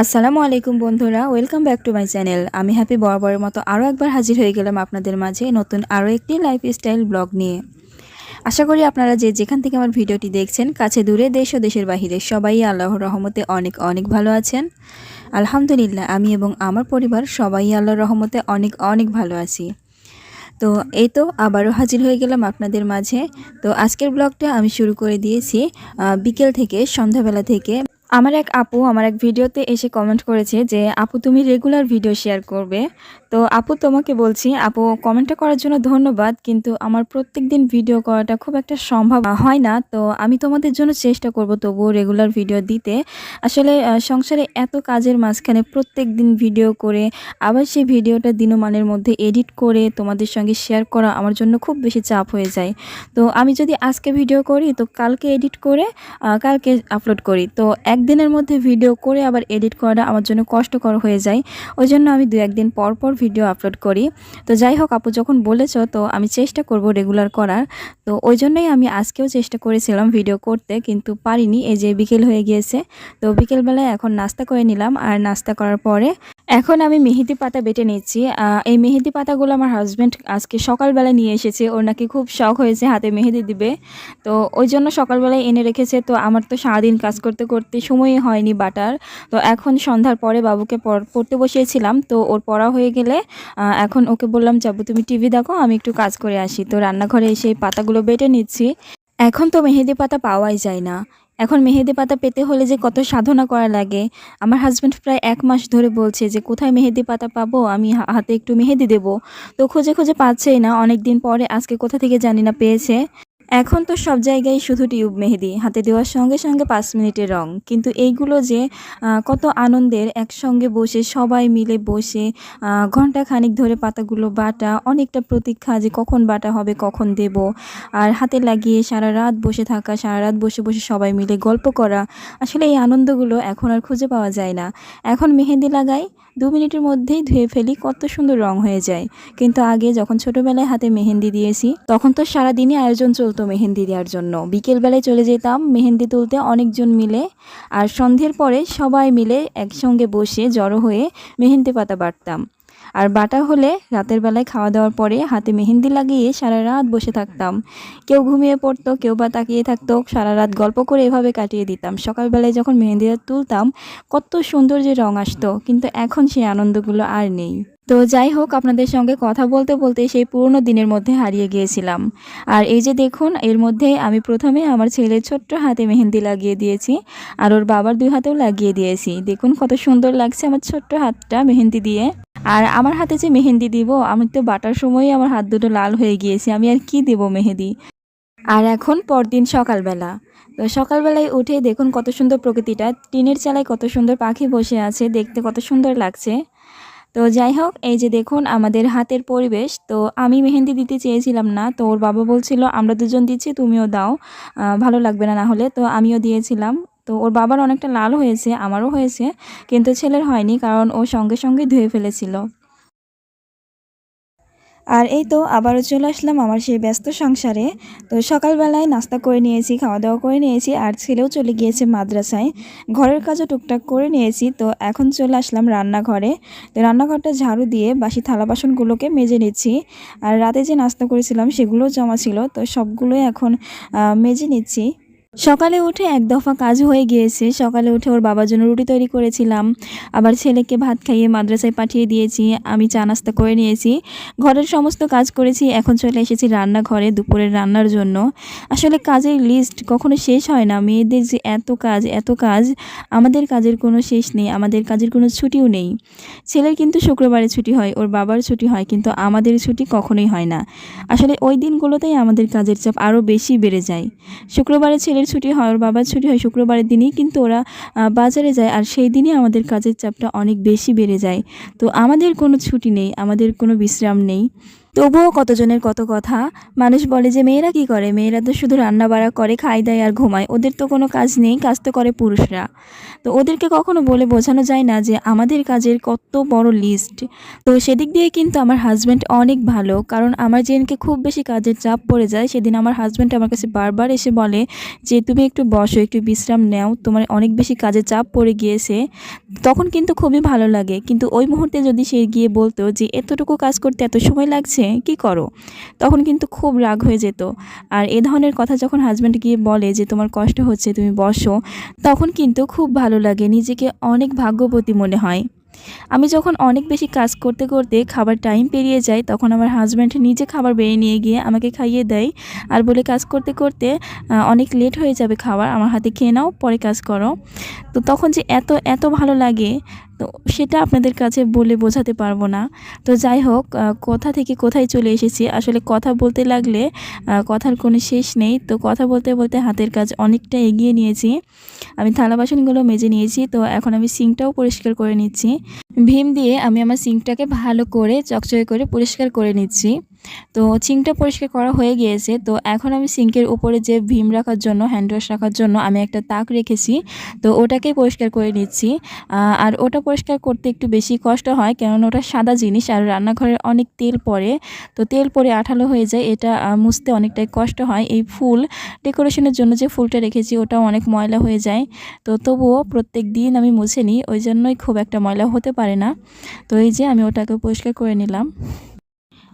আসসালামু আলাইকুম বন্ধুরা welcome back to my channel আমি হ্যাপি বরাবরের মতো আরও একবার হাজির হয়ে গেলাম আপনাদের মাঝে নতুন আরও একটি লাইফস্টাইল ব্লগ নিয়ে। আশা করি আপনারা যে যেখান থেকে আমার ভিডিওটি দেখছেন, কাছে দূরে দেশ ও দেশের বাহিরে সবাই আল্লাহর রহমতে অনেক অনেক ভালো আছেন। আলহামদুলিল্লাহ, আমি এবং আমার পরিবার সবাই আল্লাহর রহমতে অনেক অনেক ভালো আছি। তো এই তো আবারও হাজির হয়ে গেলাম আপনাদের মাঝে। তো আজকের ব্লগটা আমি শুরু করে দিয়েছি বিকেল থেকে, সন্ধ্যাবেলা থেকে। আমার এক আপু আমার এক ভিডিওতে এসে কমেন্ট করেছে যে, আপু, তুমি রেগুলার ভিডিও শেয়ার করবে। তো আপু, তোমাকে বলছি, আপু কমেন্টটা করার জন্য ধন্যবাদ, কিন্তু আমার প্রত্যেক দিন ভিডিও করাটা খুব একটা সম্ভব হয় না। তো আমি তোমাদের জন্য চেষ্টা করব তবুও রেগুলার ভিডিও দিতে। আসলে সংসারে এত কাজের মাঝখানে প্রত্যেক দিন ভিডিও করে, আবার সেই ভিডিওটা দিনমানের মধ্যে এডিট করে তোমাদের সঙ্গে শেয়ার করা আমার জন্য খুব বেশি চাপ হয়ে যায়। তো আমি যদি আজকে ভিডিও করি, তো কালকে এডিট করে কালকে আপলোড করি। তো একদিনের মধ্যে ভিডিও করে আবার এডিট করাটা আমার জন্য কষ্টকর হয়ে যায়। ওই জন্য আমি দু একদিন পর পর ভিডিও আপলোড করি। তো যাই হোক, আপু যখন বলেছ, তো আমি চেষ্টা করব রেগুলার করার। তো ওই জন্যই আমি আজকেও চেষ্টা করেছিলাম ভিডিও করতে, কিন্তু পারিনি। এই যে বিকেল হয়ে গিয়েছে, তো বিকেলবেলায় এখন নাস্তা করে নিলাম। আর নাস্তা করার পরে এখন আমি মেহেদি পাতা বেটে নিচ্ছি এই মেহেদি পাতাগুলো আমার হাজব্যান্ড আজকে সকালবেলা নিয়ে এসেছে। ওর নাকি খুব শখ হয়েছে হাতে মেহেদি দিবে। তো ওই জন্য সকালবেলায় এনে রেখেছে। তো আমার তো সারাদিন কাজ করতে করতে সময়ই হয়নি বাটার। তো এখন সন্ধ্যার পরে বাবুকে পড়- পড়তে বসিয়েছিলাম। তো ওর পড়া হয়ে গেলে এখন ওকে বললাম যাব তুমি টিভি দেখো, আমি একটু কাজ করে আসি। তো রান্নাঘরে এসে এই পাতাগুলো বেটে নিচ্ছি। এখন তো মেহেদি পাতা পাওয়াই যায় না। এখন মেহেদি পাতা পেতে হলে যে কত সাধনা করা লাগে। আমার হাজব্যান্ড প্রায় এক মাস ধরে বলছে যে, কোথায় মেহেদি পাতা পাবো? আমি হাতে একটু মেহেদি দেবো। তো খুঁজে খুঁজে পাচ্ছেই না। অনেক দিন পরে, আজকে কোথা থেকে জানি না পেয়েছে। এখন তো সব জায়গায় শুধু টিউব মেহেদি, হাতে দেওয়ার সঙ্গে সঙ্গে পাঁচ মিনিটের রং। কিন্তু এইগুলো যে কত আনন্দের, একসঙ্গে বসে, সবাই মিলে বসে ঘণ্টা খানিক ধরে পাতাগুলো বাটা, অনেকটা প্রতীক্ষা যে কখন বাটা হবে, কখন দেব। আর হাতে লাগিয়ে সারা রাত বসে থাকা, সারা রাত বসে বসে সবাই মিলে গল্প করা, আসলে এই আনন্দগুলো এখন আর খুঁজে পাওয়া যায় না। এখন মেহেদি লাগাই দু মিনিটের মধ্যেই ধুয়ে ফেলি, কত সুন্দর রং হয়ে যায়। কিন্তু আগে যখন ছোটবেলায় হাতে মেহেন্দি দিয়েছি, তখন তো সারাদিনই আয়োজন চলতো মেহেন্দি দেওয়ার জন্য। বিকেলবেলায় চলে যেতাম, মেহেন্দি তুলতে অনেকজন মিলে, আর সন্ধ্যের পরে সবাই মিলে একসঙ্গে বসে জড়ো হয়ে মেহেন্দি পাতা বাটতাম। আর বাটা হলে রাতের বেলায় খাওয়া দাওয়ার পরে হাতে মেহেন্দি লাগিয়ে সারা রাত বসে থাকতাম। কেউ ঘুমিয়ে পড়তো, কেউ বা তাকিয়ে থাকতো, সারা রাত গল্প করে এভাবে কাটিয়ে দিতাম। সকালবেলায় যখন মেহেন্দিটা তুলতাম, কত সুন্দর যে রং আসতো, কিন্তু এখন সেই আনন্দগুলো আর নেই। তো যাই হোক, আপনাদের সঙ্গে কথা বলতে বলতে সেই পুরনো দিনের মধ্যে হারিয়ে গিয়েছিলাম। আর এই যে দেখুন, এর মধ্যে আমি প্রথমে আমার ছেলের ছোট্ট হাতে মেহেন্দি লাগিয়ে দিয়েছি, আর ওর বাবার দুই হাতেও লাগিয়ে দিয়েছি। দেখুন কত সুন্দর লাগছে আমার ছোট্ট হাতটা মেহেন্দি দিয়ে। আর আমার হাতে যে মেহেন্দি দিব, আমি তো বাটার সময়ই আমার হাত দুটো লাল হয়ে গিয়েছে, আমি আর কি দেব মেহেদি? আর এখন পরদিন সকালবেলা। তো সকালবেলায় উঠে দেখুন কত সুন্দর প্রকৃতিটা, টিনের চালায় কত সুন্দর পাখি বসে আছে, দেখতে কত সুন্দর লাগছে। তো যাই হোক, এই যে দেখুন আমাদের হাতের পরিবেশ। তো আমি মেহেন্দি দিতে চেয়েছিলাম না, তো ওর বাবা বলছিল, আমরা দুজন দিচ্ছি, তুমিও দাও। ভালো লাগবে না না হলে। তো আমিও দিয়েছিলাম। তো ওর বাবার অনেকটা লাল হয়েছে, আমারও হয়েছে, কিন্তু ছেলের হয়নি, কারণ ও সঙ্গে সঙ্গে ধুয়ে ফেলেছিল। আর এই তো আবারও চলে আসলাম আমার সেই ব্যস্ত সংসারে। তো সকালবেলায় নাস্তা করে নিয়েছি খাওয়া দাওয়া করে নিয়েছি, আর ছেলেও চলে গিয়েছে মাদ্রাসায়। ঘরের কাজও টুকটাক করে নিয়েছি, তো এখন চলে আসলাম রান্নাঘরে। তো রান্নাঘরটা ঝাড়ু দিয়ে বাসি থালা বাসনগুলোকে মেজে নিচ্ছি। আর রাতে যে নাস্তা করেছিলাম সেগুলোও জমা ছিল, তো সবগুলোই এখন মেজে নিচ্ছি। সকালে উঠে এক দফা কাজ হয়ে গিয়েছে। সকালে উঠে ওর বাবার জন্য রুটি তৈরি করেছিলাম। আবার ছেলেকে ভাত খাইয়ে মাদ্রাসায় পাঠিয়ে দিয়েছি। আমি চা নাস্তা করে নিয়েছি। ঘরের সমস্ত কাজ করেছি। এখন চলে এসেছি রান্নাঘরে দুপুরের রান্নার জন্য। আসলে কাজের লিস্ট কখনো শেষ হয় না। মেয়েদের যে এত কাজ এত কাজ, আমাদের কাজের কোনো শেষ নেই। আমাদের কাজের কোনো ছুটিও নেই। ছেলের কিন্তু শুক্রবারে ছুটি হয়, ওর বাবার ছুটি হয়, কিন্তু আমাদের ছুটি কখনোই হয় না। আসলে ওই দিনগুলোতেই আমাদের কাজের চাপ আরও বেশি বেড়ে যায়। শুক্রবারে ছেলের ছুটি হয়, ওর বাবার ছুটি হয় শুক্রবারের দিনই, কিন্তু ওরা বাজারে যায় আর সেই দিনই আমাদের কাজের চাপটা অনেক বেশি বেড়ে যায়। তো আমাদের কোনো ছুটি নেই, আমাদের কোনো বিশ্রাম নেই। তবুও কতজনের কত কথা? মানুষ বলে যে, মেয়েরা কি করে? মেয়েরা তো শুধু রান্না বাড়া করে খাই দেয় আর ঘুমায়। ওদের তো কোনো কাজ নেই, কাজ তো করে পুরুষরা। তো ওদেরকে কখনো বলে বোঝানো যায় না যে, আমাদের কাজের কত বড় লিস্ট তো সেদিক দিয়ে কিন্তু আমার হাজব্যান্ড অনেক ভালো, কারণ আমার যেদিনকে খুব বেশি কাজের চাপ পড়ে যায়। সেদিন আমার হাজব্যান্ড আমার কাছে বারবার এসে বলে যে, তুমি একটু বসো, একটু বিশ্রাম নাও, তোমার অনেক বেশি কাজের চাপ পড়ে গিয়েছে। তখন কিন্তু খুবই ভালো লাগে। কিন্তু ওই মুহূর্তে যদি সে গিয়ে বলতো যে, এতটুকু কাজ করতে এত সময় লাগছে? কি করো? তখন কিন্তু খুব রাগ হয়ে যেত। আর এ ধরনের কথা যখন হাজব্যান্ড গিয়ে বলে যে, তোমার কষ্ট হচ্ছে, তুমি বসো, তখন কিন্তু খুব ভালো লাগে, নিজেকে অনেক ভাগ্যবতী মনে হয়। আমি যখন অনেক বেশি কাজ করতে করতে খাবার টাইম পেরিয়ে যায়, তখন আমার হাজব্যান্ড নিজে খাবার বেরিয়ে নিয়ে গিয়ে আমাকে খাইয়ে দেয়। আর বলে, কাজ করতে করতে অনেক লেট হয়ে যাবে খাবার আমার হাতে খেয়ে নাও, পরে কাজ করো। তো তখন যে এত এত ভালো লাগে তো সেটা আপনাদের কাছে বলে বোঝাতে পারব না। তো যাই হোক কোথা থেকে কোথায় চলে এসেছি? আসলে কথা বলতে লাগলে কথার কোনো শেষ নেই। তো কথা বলতে বলতে হাতের কাজ অনেকটা এগিয়ে নিয়েছি। আমি থালা বাসনগুলো মেজে নিয়েছি। তো এখন আমি সিঙ্কটাও পরিষ্কার করে নিচ্ছি। ভীম দিয়ে আমি আমার সিঙ্কটাকে ভালো করে, চকচকে করে পরিষ্কার করে নিচ্ছি। তো সিঙ্কটা পরিষ্কার করা হয়ে গিয়েছে। তো এখন আমি সিঙ্কের উপরে যে ভীম রাখার জন্য, হ্যান্ড ওয়াশ রাখার জন্য আমি একটা তাক রেখেছি। তো ওটাকেই পরিষ্কার করে নিচ্ছি। আর ওটা পরিষ্কার করতে একটু বেশি কষ্ট হয়, কেননা ওটা সাদা জিনিস আর রান্নাঘরে অনেক তেল পড়ে। তো তেল পড়ে আঠালো হয়ে যায়, এটা মুছতে অনেকটাই কষ্ট হয়। এই ফুল, ডেকোরেশনের জন্য যে ফুলটা রেখেছি, ওটাও অনেক ময়লা হয়ে যায়। তো তবুও প্রত্যেক দিন আমি মুছে নিই, ওই জন্যই খুব একটা ময়লা হতে পারে না। তো এই যে আমি ওটাকে পরিষ্কার করে নিলাম।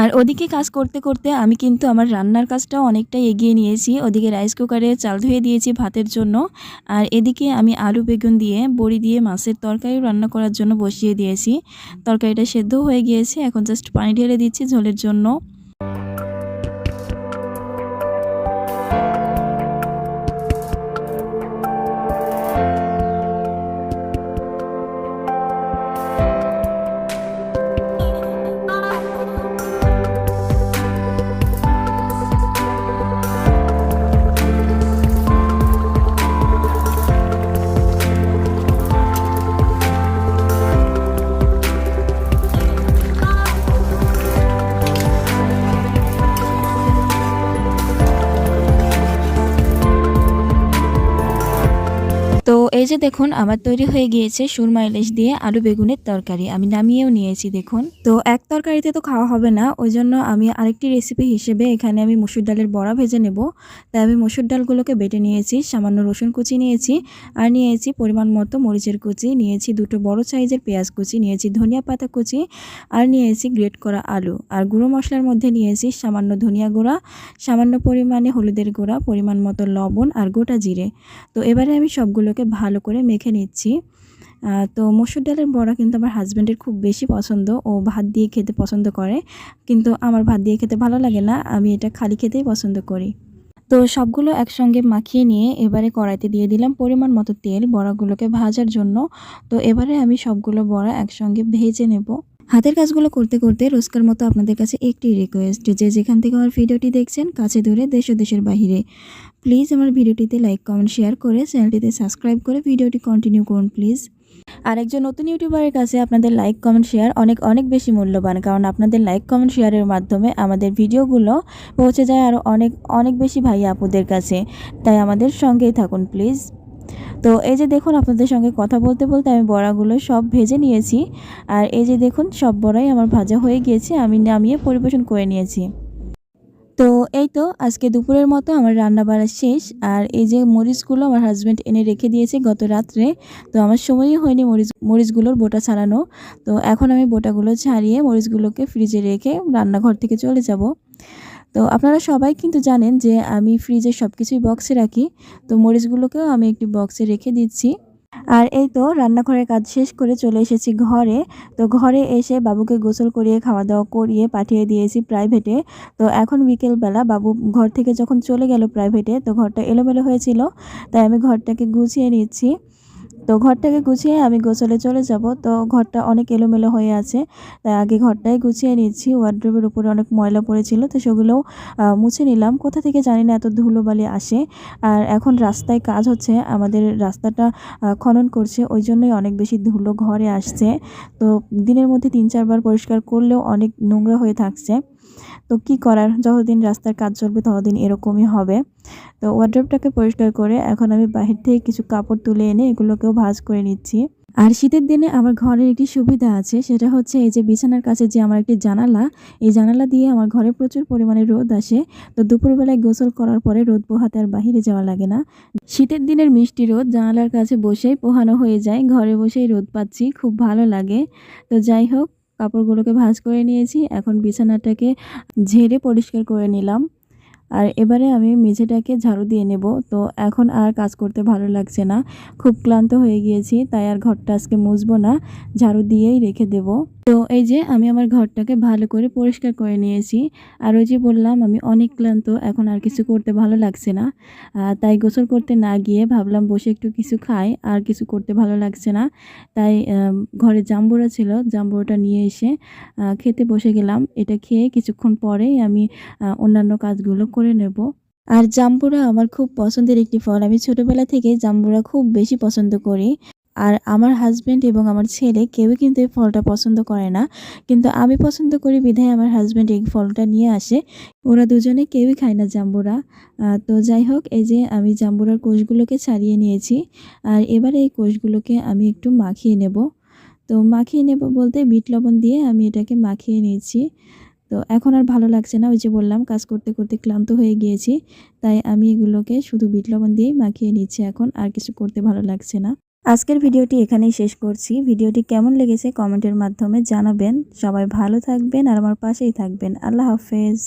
আর ওদিকে কাজ করতে করতে আমি কিন্তু আমার রান্নার কাজটাও অনেকটাই এগিয়ে নিয়েছি। ওদিকে রাইস কুকারে চাল ধুয়ে দিয়েছি ভাতের জন্য। আর এদিকে আমি আলু বেগুন দিয়ে, বড়ি দিয়ে মাছের তরকারি রান্না করার জন্য বসিয়ে দিয়েছি। তরকারিটা সেদ্ধ হয়ে গিয়েছে, এখন জাস্ট পানি ঢেলে দিচ্ছি ঝোলের জন্য। যে দেখুন, আমার তৈরি হয়ে গিয়েছে সুরমা ইলিশ দিয়ে আলু বেগুনের তরকারি। আমি নামিয়েও নিয়েছি, দেখুন। তো এক তরকারিতে তো খাওয়া হবে না ওই জন্য আমি আরেকটি রেসিপি হিসেবে এখানে আমি মসুর ডালের বড়া ভেজে নেব। তাই আমি মসুর ডালগুলোকে বেটে নিয়েছি, সামান্য রসুন কুচি নিয়েছি, আর নিয়েছি পরিমাণ মতো মরিচের কুচি, নিয়েছি দুটো বড় সাইজের পেঁয়াজ কুচি, নিয়েছি ধনিয়া পাতা কুচি, আর নিয়েছি গ্রেট করা আলু। আর গুঁড়ো মশলার মধ্যে নিয়েছি সামান্য ধনিয়া গুঁড়া, সামান্য পরিমাণে হলুদের গুঁড়া, পরিমাণ মতো লবণ আর গোটা জিরে। তো এবারে আমি সবগুলোকে ভালো করে মেখে নিচ্ছি। তো মসুর ডালের বড়া কিন্তু আমার হাজব্যান্ডের খুব বেশি পছন্দ। ও ভাত দিয়ে খেতে পছন্দ করে। কিন্তু আমার ভাত দিয়ে খেতে ভালো লাগে না। আমি এটা খালি খেতেই পছন্দ করি। তো সবগুলো একসঙ্গে মাখিয়ে নিয়ে এবারে কড়াইতে দিয়ে দিলাম পরিমাণ মতো তেল বড়াগুলোকে ভাজার জন্য। তো এবারে আমি সবগুলো বড়া একসঙ্গে ভেজে নেব। হাতের কাজগুলো করতে করতে রোজকার মতো আপনাদের কাছে একটি রিকোয়েস্ট যে যেখান থেকে আমার ভিডিওটি দেখছেন, কাছে দূরে দেশ ও দেশের বাহিরে। প্লিজ আমার ভিডিওটিতে লাইক, কমেন্ট, শেয়ার করে চ্যানেলটিতে সাবস্ক্রাইব করে ভিডিওটি কন্টিনিউ করুন, প্লিজ। আর একজন নতুন ইউটিউবারের কাছে আপনাদের লাইক, কমেন্ট, শেয়ার অনেক অনেক বেশি মূল্যবান, কারণ আপনাদের লাইক, কমেন্ট, শেয়ারের মাধ্যমে আমাদের ভিডিওগুলো পৌঁছে যায় আরও অনেক অনেক বেশি ভাই আপুদের কাছে। তাই আমাদের সঙ্গেই থাকুন, প্লিজ। তো এই যে দেখুন, আপনাদের সঙ্গে কথা বলতে বলতে আমি বড়াগুলো সব ভেজে নিয়েছি। আর এই যে দেখুন, সব বড়াই আমার ভাজা হয়ে গিয়েছে, আমি নামিয়ে পরিবেশন করে নিয়েছি। তো এই তো আজকে দুপুরের মতো আমার রান্না বাড়া শেষ। আর এই যে মরিচগুলো আমার হাজব্যান্ড এনে রেখে দিয়েছে গত রাত্রে, তো আমার সময়ই হয়নি মরিচ, মরিচগুলোর বোটা ছাড়ানো। তো এখন আমি বোটাগুলো ছাড়িয়ে মরিচগুলোকে ফ্রিজে রেখে রান্নাঘর থেকে চলে যাব। তো আপনারা সবাই কিন্তু জানেন যে আমি ফ্রিজে সব কিছুই বক্সে রাখি। তো মরিচগুলোকেও আমি একটি বক্সে রেখে দিচ্ছি। আর এই তো রান্নাঘরের কাজ শেষ করে চলে এসেছি ঘরে। তো ঘরে এসে বাবুকে গোসল করিয়ে খাওয়া দাওয়া করিয়ে পাঠিয়ে দিয়েছি প্রাইভেটে তো এখন বিকেলবেলা বাবু ঘর থেকে যখন চলে গেল প্রাইভেটে তো ঘরটা এলোমেলো হয়েছিল। তাই আমি ঘরটাকে গুছিয়ে নিচ্ছি। তো ঘরটাকে গুছিয়ে আমি গোসলে চলে যাব। তো ঘরটা অনেক এলোমেলো হয়ে আছে। তাই আগে ঘরটাই গুছিয়ে নিচ্ছি। ওয়ার্ড্রোবের উপরে অনেক ময়লা পড়েছিল, তো সেগুলোও মুছে নিলাম। কোথা থেকে জানি না, এত ধুলোবালি আসে। আর এখন রাস্তায় কাজ হচ্ছে। আমাদের রাস্তাটা খনন করছে। ওই জন্যই অনেক বেশি ধুলো ঘরে আসছে। তো দিনের মধ্যে তিন, চারবার পরিষ্কার করলেও অনেক নোংরা হয়ে থাকছে। তো কি করার? যতদিন রাস্তার কাজ চলবে, ততদিন এরকমই হবে। তো ওয়ার্ড্রপটাকে পরিষ্কার করে এখন আমি বাহির থেকে কিছু কাপড় তুলে এনে এগুলোকেও ভাঁজ করে নিচ্ছি। আর শীতের দিনে আমার ঘরের একটি সুবিধা আছে, সেটা হচ্ছে এই যে বিছানার কাছে যে আমার একটি জানালা, এই জানালা দিয়ে আমার ঘরে প্রচুর পরিমাণে রোদ আসে। তো দুপুরবেলায় গোসল করার পরে রোদ পোহাতে আর বাহিরে যাওয়া লাগে না। শীতের দিনের মিষ্টি রোদ, জানালার কাছে বসেই পোহানো হয়ে যায়, ঘরে বসেই রোদ পাচ্ছি, খুব ভালো লাগে। তো যাই হোক কাপড়গুলোকে ভাঁজ করে নিয়েছি। এখন বিছানাটাকে ঝেড়ে পরিষ্কার করে নিলাম। আর এবারে আমি মেঝেটাকে ঝাড়ু দিয়ে নেব। তো এখন আর কাজ করতে ভালো লাগছে না। খুব ক্লান্ত হয়ে গিয়েছি, তাই আর ঘরটা আজকে মুছবো না। ঝাড়ু দিয়েই রেখে দেব। তো এই যে আমি আমার ঘরটাকে ভালো করে পরিষ্কার করে নিয়েছি। আর ওই যে বললাম, আমি অনেক ক্লান্ত, এখন আর কিছু করতে ভালো লাগছে না। তাই গোসল করতে না গিয়ে ভাবলাম বসে একটু কিছু খাই, আর কিছু করতে ভালো লাগছে না। তাই ঘরে জাম্বুরা ছিল, জাম্বুরাটা নিয়ে এসে খেতে বসে গেলাম। এটা খেয়ে কিছুক্ষণ পরেই আমি অন্যান্য কাজগুলো করে নেব। আর জাম্বুরা আমার খুব পছন্দের একটি ফল। আমি ছোটবেলা থেকে জাম্বুরা খুব বেশি পছন্দ করি। আর আমার হাজব্যান্ড এবং আমার ছেলে কেউই কিন্তু এই ফলটা পছন্দ করে না। কিন্তু আমি পছন্দ করি বিধায় আমার হাজব্যান্ড এই ফলটা নিয়ে আসে। ওরা দুজনে কেউই খায় না জাম্বুরা। তো যাই হোক, এই যে আমি জাম্বুরার কোষগুলোকে ছাড়িয়ে নিয়েছি। আর এবারে এই কোষগুলোকে আমি একটু মাখিয়ে নেব। তো মাখিয়ে নেব বলতে বিট লবণ দিয়ে আমি এটাকে মাখিয়ে নিয়েছি। তো এখন আর ভালো লাগছে না, ওই যে বললাম, কাজ করতে করতে ক্লান্ত হয়ে গিয়েছি। তাই আমি এগুলোকে শুধু বিট লবণ দিয়েই মাখিয়ে নিচ্ছি এখন, আর কিছু করতে ভালো লাগছে না। আজকের ভিডিওটি এখানেই শেষ করছি। ভিডিওটি কেমন লেগেছে কমেন্টের মাধ্যমে জানাবেন। সবাই ভালো থাকবেন আর আমার পাশেই থাকবেন। আল্লাহ হাফেজ।